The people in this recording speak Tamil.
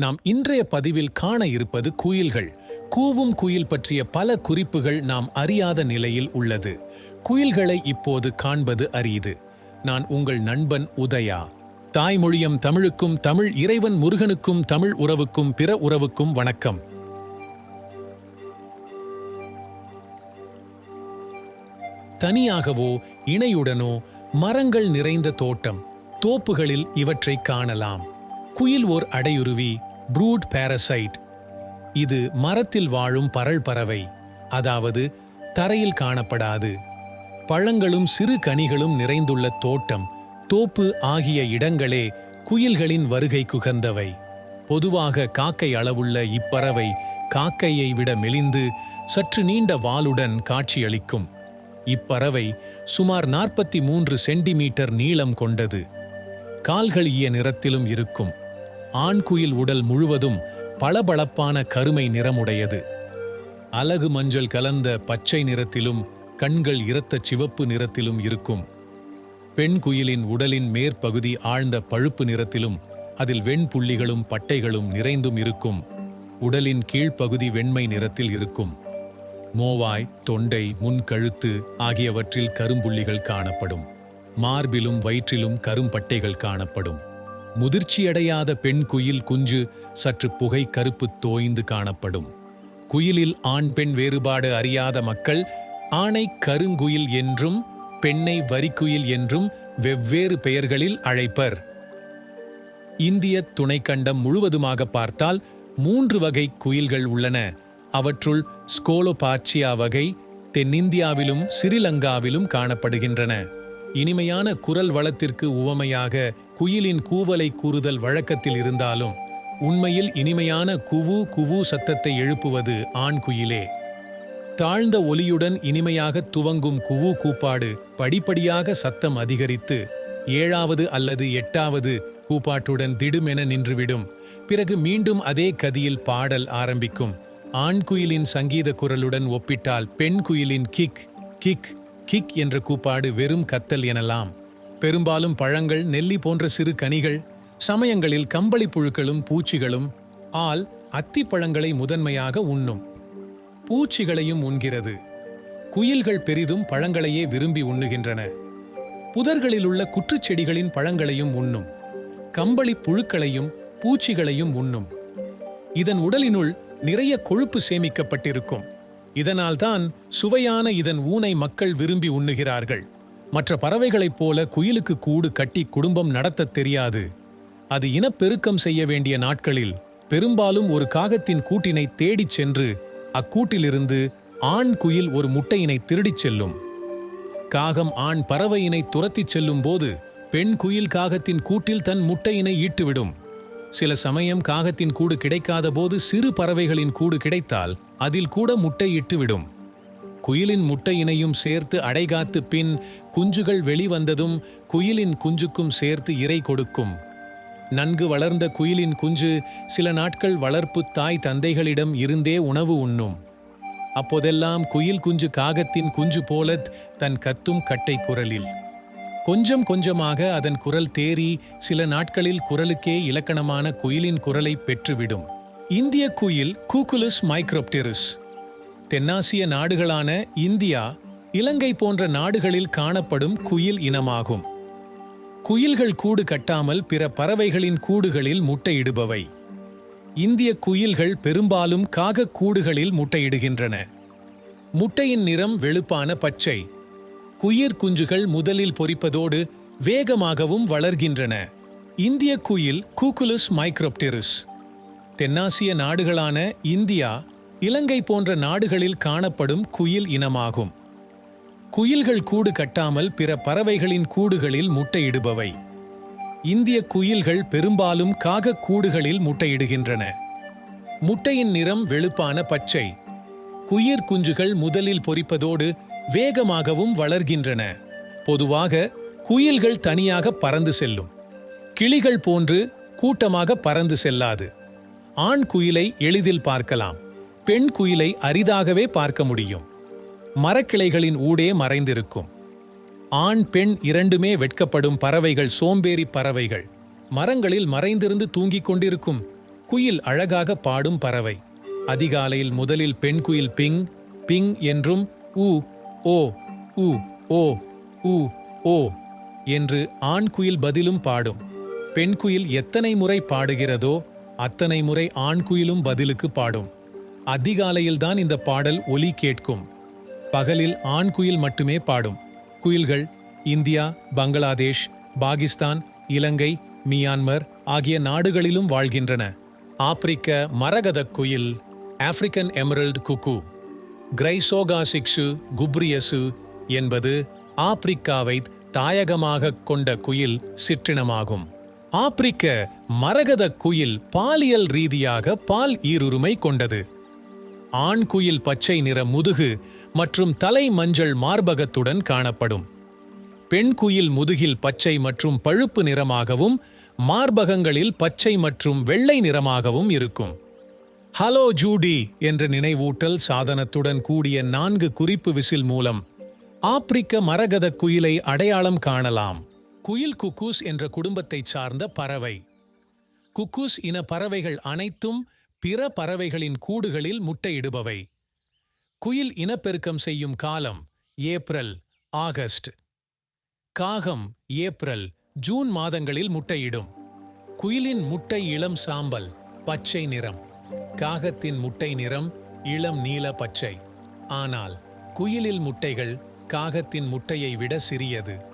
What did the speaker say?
நாம் இன்றைய பதிவில் காண இருப்பது குயில்கள். கூவும் குயில் பற்றிய பல குறிப்புகள் நாம் அறியாத நிலையில் உள்ளது. குயில்களை இப்போது காண்பது அரிது. நான் உங்கள் நண்பன் உதயா. தாய்மொழியம் தமிழுக்கும் தமிழ் இறைவன் முருகனுக்கும் தமிழ் உறவுக்கும் பிற உறவுக்கும் வணக்கம். தனியாகவோ இணையுடனோ மரங்கள் நிறைந்த தோட்டம். தோப்புகளில் இவற்றை காணலாம். குயில் ஓர் அடையுருவி ப்ரூட் பாரசைட் இது மரத்தில் வாழும் பரல் பறவை. அதாவது தரையில் காணப்படாது. பழங்களும் சிறு கனிகளும் நிறைந்துள்ள தோட்டம். தோப்பு ஆகிய இடங்களே குயில்களின் வருகை குகந்தவை. பொதுவாக காக்கை அளவுள்ள இப்பறவை காக்கையை விட மெலிந்து சற்று நீண்ட வாலுடன் காட்சியளிக்கும். இப்பறவை சுமார் நாற்பத்தி மூன்று சென்டிமீட்டர் நீளம் கொண்டது. கால்கள் ஈய நிறத்திலும் இருக்கும். ஆண்குயில் உடல் முழுவதும் பளபளப்பான கருமை நிறமுடையது. அலகு மஞ்சள் கலந்த பச்சை நிறத்திலும் கண்கள் இரத்த சிவப்பு நிறத்திலும் இருக்கும். பெண் குயிலின் உடலின் மேற்பகுதி ஆழ்ந்த பழுப்பு நிறத்திலும் அதில் வெண்புள்ளிகளும் பட்டைகளும் நிறைந்தும் இருக்கும். உடலின் கீழ்ப்பகுதி வெண்மை நிறத்தில் இருக்கும். மோவாய் தொண்டை முன்கழுத்து ஆகியவற்றில் கரும்புள்ளிகள் காணப்படும். மார்பிலும் வயிற்றிலும் கரும்பட்டைகள் காணப்படும். முதிர்ச்சியடையாத பெண் குயில் குஞ்சு சற்று புகை கருப்பு தோய்ந்து காணப்படும். குயிலில் ஆண் பெண் வேறுபாடு அறியாத மக்கள் ஆணை கருங்குயில் என்றும் பெண்ணை வரிக்குயில் என்றும் வெவ்வேறு பெயர்களில் அழைப்பர். இந்திய துணைக்கண்டம் முழுவதுமாக பார்த்தால் மூன்று வகை குயில்கள் உள்ளன. அவற்றுள் ஸ்கோலோபாச்சியா வகை தென்னிந்தியாவிலும் சிறிலங்காவிலும் காணப்படுகின்றன. இனிமையான குரல் வளத்திற்கு உவமையாக குயிலின் கூவலை கூறுதல் வழக்கத்தில் இருந்தாலும் உண்மையில் இனிமையான குவு குவு சத்தத்தை எழுப்புவது ஆண் குயிலே. தாழ்ந்த ஒலியுடன் இனிமையாக துவங்கும் குவு கூப்பாடு படிப்படியாக சத்தம் அதிகரித்து ஏழாவது அல்லது எட்டாவது கூப்பாட்டுடன் திடுமென நின்றுவிடும். பிறகு மீண்டும் அதே கதியில் பாடல் ஆரம்பிக்கும். ஆண் குயிலின் சங்கீத குரலுடன் ஒப்பிட்டால் பெண் குயிலின் கிக் கிக் கிக் என்ற கூப்பாடு வெறும் கத்தல் எனலாம். பெரும்பாலும் பழங்கள் நெல்லி போன்ற சிறு கனிகள் சமயங்களில் கம்பளி புழுக்களும் பூச்சிகளும் ஆல் அத்திப்பழங்களை முதன்மையாக உண்ணும். பூச்சிகளையும் உண்கிறது. குயில்கள் பெரிதும் பழங்களையே விரும்பி உண்ணுகின்றன. புதர்களிலுள்ள குற்றுச்செடிகளின் பழங்களையும் உண்ணும். கம்பளி புழுக்களையும் பூச்சிகளையும் உண்ணும். இதன் உடலினுள் நிறைய கொழுப்பு சேமிக்கப்பட்டிருக்கும். இதனால்தான் சுவையான இதன் ஊனை மக்கள் விரும்பி உண்ணுகிறார்கள். மற்ற பறவைகளைப் போல குயிலுக்கு கூடு கட்டி குடும்பம் நடத்தத் தெரியாது. அது இனப்பெருக்கம் செய்ய வேண்டிய நாட்களில் பெரும்பாலும் ஒரு காகத்தின் கூட்டினை தேடிச் சென்று அக்கூட்டிலிருந்து ஆண் குயில் ஒரு முட்டையினை திருடிச் செல்லும். காகம் ஆண் பறவையினை துரத்திச் செல்லும் போது பெண் குயில் காகத்தின் கூட்டில் தன் முட்டையினை ஈட்டுவிடும். சில சமயம் காகத்தின் கூடு கிடைக்காத போது சிறு பறவைகளின் கூடு கிடைத்தால் அதில் கூட முட்டையிட்டு விடும் குயிலின் முட்டையினையும் சேர்த்து அடைகாத்து பின் குஞ்சுகள் வெளிவந்ததும் குயிலின் குஞ்சுக்கும் சேர்த்து இறை கொடுக்கும். நன்கு வளர்ந்த குயிலின் குஞ்சு சில நாட்கள் வளர்ப்பு தாய் தந்தைகளிடம் இருந்தே உணவு உண்ணும். அப்போதெல்லாம் குயில் குஞ்சு காகத்தின் குஞ்சு போலத் தன் கத்தும் கட்டை குரலில். கொஞ்சம் கொஞ்சமாக அதன் குரல் தேறி சில நாட்களில் குரலுக்கே இலக்கணமான குயிலின் குரலை பெற்றுவிடும். இந்திய குயில் கூக்குலஸ் மைக்ரோப்டெரிஸ். தென்னாசிய நாடுகளான இந்தியா இலங்கை போன்ற நாடுகளில் காணப்படும் குயில் இனமாகும். குயில்கள் கூடு கட்டாமல் பிற பறவைகளின் கூடுகளில் முட்டையிடுபவை. இந்திய குயில்கள் பெரும்பாலும் காகக் கூடுகளில் முட்டையிடுகின்றன. முட்டையின் நிறம் வெளுப்பான பச்சை. குயிர் குஞ்சுகள் முதலில் பொறிப்பதோடு வேகமாகவும் வளர்கின்றன. இந்திய குயில் கூக்குலுஸ் மைக்ரோப்டெரிஸ். தென்னாசிய நாடுகளான இந்தியா இலங்கை போன்ற நாடுகளில் காணப்படும் குயில் இனமாகும். குயில்கள் கூடு கட்டாமல் பிற பறவைகளின் கூடுகளில் முட்டையிடுபவை. இந்திய குயில்கள் பெரும்பாலும் காகக் கூடுகளில் முட்டையிடுகின்றன. முட்டையின் நிறம் வெளுப்பான பச்சை. குயிர் குஞ்சுகள் முதலில் பொறிப்பதோடு வேகமாகவும் வளர்கின்றன. பொதுவாக குயில்கள் தனியாக பறந்து செல்லும். கிளிகள் போன்று கூட்டமாக பறந்து செல்லாது. ஆண் குயிலை எளிதில் பார்க்கலாம். பெண் குயிலை அரிதாகவே பார்க்க முடியும். மரக்கிளைகளின் ஊடே மறைந்திருக்கும். ஆண் பெண் இரண்டுமே வெட்கப்படும் பறவைகள் சோம்பேறி பறவைகள். மரங்களில் மறைந்திருந்து தூங்கிக் கொண்டிருக்கும் குயில் அழகாக பாடும் பறவை. அதிகாலையில் முதலில் பெண் குயில் பிங் பிங் என்றும் உ ஓ உ ஓ உ ஓ என்று ஆண் குயில் பதிலும் பாடும். பெண் குயில் எத்தனை முறை பாடுகிறதோ அத்தனை முறை ஆண் குயிலும் பதிலுக்கு பாடும். அதிகாலையில்தான் இந்த பாடல் ஒலி கேட்கும். பகலில் ஆண் குயில் மட்டுமே பாடும். குயில்கள் இந்தியா பங்களாதேஷ் பாகிஸ்தான் இலங்கை மியான்மர் ஆகிய நாடுகளிலும் வாழ்கின்றன. ஆப்பிரிக்க மரகதக் குயில் ஆப்பிரிக்கன் எமரல்ட் குக்கு கிரைசோகாசிக்ஸு குப்ரியசு என்பது ஆப்பிரிக்காவை தாயகமாக கொண்ட குயில் சிற்றினமாகும். ஆப்பிரிக்க மரகத குயில் பாலியல் ரீதியாக பால் ஈருரிமை கொண்டது. ஆண் குயில் பச்சை நிற முதுகு மற்றும் தலை மஞ்சள் மார்பகத்துடன் காணப்படும். பெண் குயில் முதுகில் பச்சை மற்றும் பழுப்பு நிறமாகவும் மார்பகங்களில் பச்சை மற்றும் வெள்ளை நிறமாகவும் இருக்கும். ஹலோ ஜூடி என்ற நினைவூட்டல் சாதனத்துடன் கூடிய நான்கு குறிப்பு விசில் மூலம் ஆப்பிரிக்க மரகத குயிலை அடையாளம் காணலாம். குயில் குக்கூஸ் என்ற குடும்பத்தைச் சார்ந்த பறவை. குக்கூஸ் இன பறவைகள் அனைத்தும் பிற பறவைகளின் கூடுகளில் முட்டையிடுபவை. குயில் இனப்பெருக்கம் செய்யும் காலம் ஏப்ரல் ஆகஸ்ட். காகம் ஏப்ரல் ஜூன் மாதங்களில் முட்டையிடும். குயிலின் முட்டை இளம் சாம்பல் பச்சை நிறம். காகத்தின் முட்டை நிறம் இளம் நீல பச்சை. ஆனால் குயிலில் முட்டைகள் காகத்தின் முட்டையை விட சிறியது.